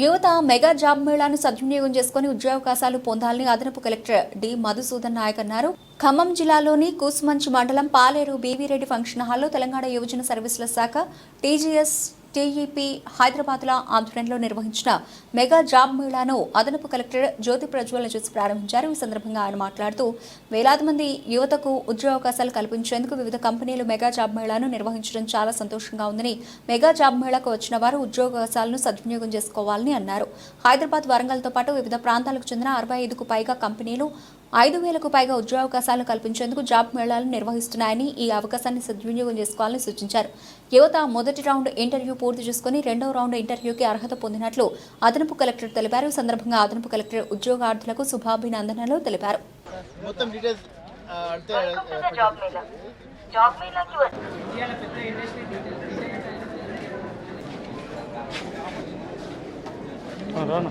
యువత mega job మేళాను సద్వినియోగం చేసుకుని ఉద్యోగావకాశాలు పొందాలని అదనపు కలెక్టర్ డి. మధుసూదన్ నాయక్ అన్నారు. ఖమ్మం జిల్లాలోని కూసుమంచి మండలం పాలేరు బీవీరెడ్డి ఫంక్షన్ హాల్లో తెలంగాణ యువజన సర్వీసుల శాఖ టీజీఎస్ టీఈపీ హైదరాబాద్ల ఆధ్వర్యంలో నిర్వహించిన మెగా జాబ్ మేళాను అదనపు కలెక్టర్ జ్యోతి ప్రజ్వల చూసి ప్రారంభించారు. ఈ సందర్భంగా ఆయన మాట్లాడుతూ వేలాది మంది యువతకు ఉద్యోగావకాశాలు కల్పించేందుకు వివిధ కంపెనీలు మెగా జాబ్ మేళాను నిర్వహించడం చాలా సంతోషంగా ఉందని మెగా జాబ్ మేళాకు వచ్చిన వారు ఉద్యోగావకాశాలను సద్వినియోగం చేసుకోవాలని అన్నారు. హైదరాబాద్ వరంగల్తో పాటు వివిధ ప్రాంతాలకు చెందిన అరవై ఐదుకు పైగా కంపెనీలు ఐదు వేలకు పైగా ఉద్యోగావకాశాలు కల్పించేందుకు జాబ్ మేళాలు నిర్వహిస్తున్నాయని ఈ అవకాశాన్ని సద్వినియోగం చేసుకోవాలని సూచించారు. యువత మొదటి రౌండ్ ఇంటర్వ్యూ పూర్తి చేసుకుని రెండవ రౌండ్ ఇంటర్వ్యూకి అర్హత పొందినట్లు అదనపు కలెక్టర్ తెలిపారు. ఈ సందర్భంగా అదనపు కలెక్టర్ ఉద్యోగార్థులకు శుభాభినందనలు తెలిపారు. రానా.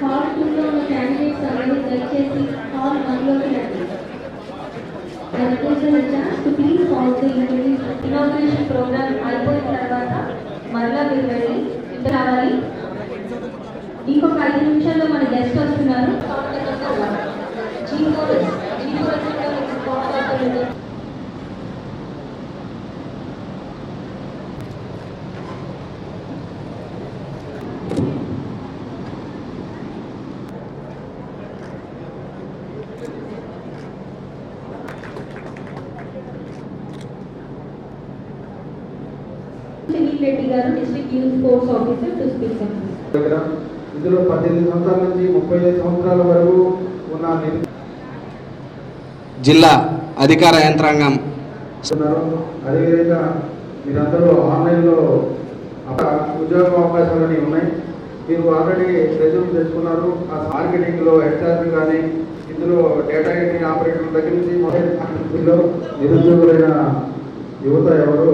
హాల్ టూలో ఉన్న క్యాండిడేట్స్ అందరూ దయచేసి హాల్ వన్లోకి రండి please request the chance inauguration programme అయిపోయిన తర్వాత మరలా మీరు వెళ్ళి ఇక్కడ రావాలి ఇంకొక ఐదు నిమిషాల్లో మన గెస్ట్ వస్తున్నారు జీ ఫోరస్ రెడ్డి గారు district youth sports officer to speak దగ్గర ఇందులో పద్దెనిమిది సంవత్సరాల నుంచి ముప్పై ఐదు సంవత్సరాల వరకు ఉన్న జిల్లా అధికార యంత్రాంగం. ఉన్నారు. అదేవిధంగా మీరందరూ ఆన్లైన్లో అక్కడ ఉద్యోగ అవకాశాలని ఉన్నాయి. మీరు ఆల్రెడీ రెజ్యూమ్ తెచ్చుకున్నారు. ఆ మార్కెటింగ్లో హెచ్ఆర్ కానీ ఇందులో డేటా ఎంట్రీ ఆపరేటర్ దగ్గర నుంచి నిరుద్యోగులైన యువత ఎవరు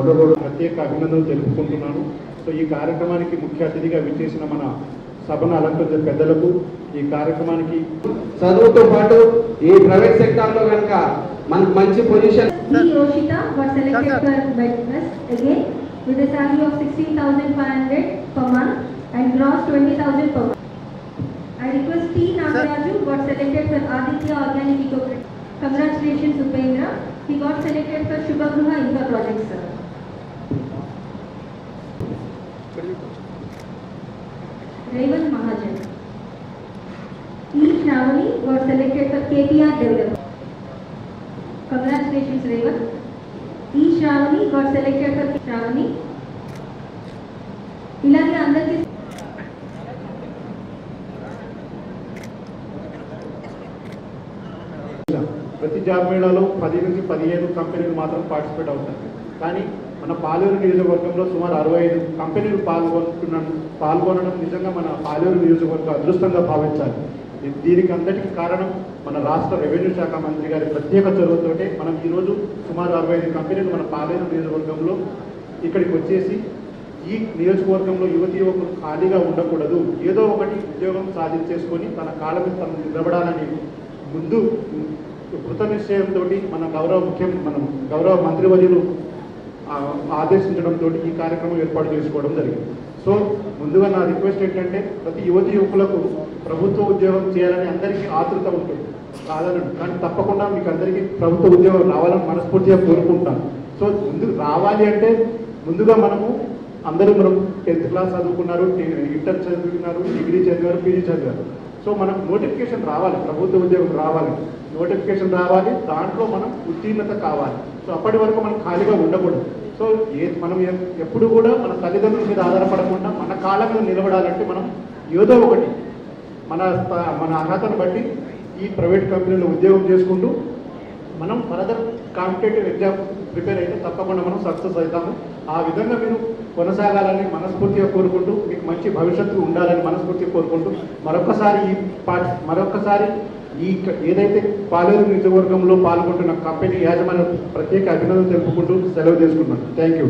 ఉండబోడు ప్రత్యేక అభినందనలు తెలుపుకుంటున్నాను. సో ఈ కార్యక్రమానికి ముఖ్య అతిథిగా విచ్చేసిన మన సభను అలంకృత పెద్దలకు ఈ కార్యక్రమానికి చదువుతో పాటు ఈ ప్రైవేట్ సెక్టర్లో కనుక మనకు మంచి position congratulations Upendra he got selected for Shubhagruha infra project sir Raymond Mahajan. Each nominee was selected for KPR Developer. Congratulations, Raymond. Each nominee got selected for Shravani ఇలాగే అందరికీ ప్రతి జాబ్ మేళాలో పది నుంచి పదిహేను కంపెనీలు మాత్రం పార్టిసిపేట్ అవుతాయి కానీ మన పాలేరు నియోజకవర్గంలో సుమారు అరవై ఐదు కంపెనీలు పాల్గొంటున్న పాల్గొనడం నిజంగా మన పాలేరు నియోజకవర్గం అదృష్టంగా భావించాలి. దీనికి అందరికీ కారణం మన రాష్ట్ర రెవెన్యూ శాఖ మంత్రి గారి ప్రత్యేక చొరవతోటే మనం ఈరోజు సుమారు అరవై ఐదు కంపెనీలు మన పాలేరు నియోజకవర్గంలో ఇక్కడికి వచ్చేసి ఈ నియోజకవర్గంలో యువతి యువకులు ఖాళీగా ఉండకూడదు. ఏదో ఒకటి ఉద్యోగం సాధించేసుకొని తన కాళ్ళ మీద తను నిలబడాలని ముందు కృత నిశ్చయంతో మన గౌరవ ముఖ్యం మనం గౌరవ మంత్రివర్యులు ఆదేశించడంతో ఈ కార్యక్రమం ఏర్పాటు చేసుకోవడం జరిగింది. సో ముందుగా నా రిక్వెస్ట్ ఏంటంటే ప్రతి యువతి యువకులకు ప్రభుత్వ ఉద్యోగం చేయాలని అందరికీ ఆతృత ఉంటుంది. కాదనడు కానీ తప్పకుండా మీకు అందరికీ ప్రభుత్వ ఉద్యోగం రావాలని మనస్ఫూర్తిగా కోరుకుంటాను. సో ముందు రావాలి అంటే ముందుగా మనము అందరూ మనం టెన్త్ క్లాస్ చదువుకున్నారు ఇంటర్ చదువుకున్నారు డిగ్రీ చదివారు పీజీ చదివారు. సో మనకు నోటిఫికేషన్ రావాలి ప్రభుత్వ ఉద్యోగం రావాలి. నోటిఫికేషన్ రావాలి దాంట్లో మనం ఉత్తీర్ణత కావాలి. సో అప్పటి వరకు మనం ఖాళీగా ఉండకూడదు. సో ఏ మనం ఎప్పుడు కూడా మన తల్లిదండ్రుల మీద ఆధారపడకుండా మన కాళ్ళ మీద నిలబడాలంటే మనం ఏదో ఒకటి మన మన అర్హతను బట్టి ఈ ప్రైవేట్ కంపెనీలో ఉద్యోగం చేసుకుంటూ మనం ఫర్దర్ కాంపిటేటివ్ ఎగ్జామ్ ప్రిపేర్ అయితే తప్పకుండా మనం సక్సెస్ అవుతాము. ఆ విధంగా మీరు కొనసాగాలని మనస్ఫూర్తిగా కోరుకుంటూ మీకు మంచి భవిష్యత్తు ఉండాలని మనస్ఫూర్తిగా కోరుకుంటూ మరొకసారి ఈ పార్ట్ మరొకసారి ఈ క- ఏదైతే పాలేరు నియోజకవర్గంలో పాల్గొంటున్న కంపెనీ యాజమాన్య ప్రత్యేక అభినందనలు తెలుపుకుంటూ సెలవు చేసుకున్నాను థ్యాంక్ యూ.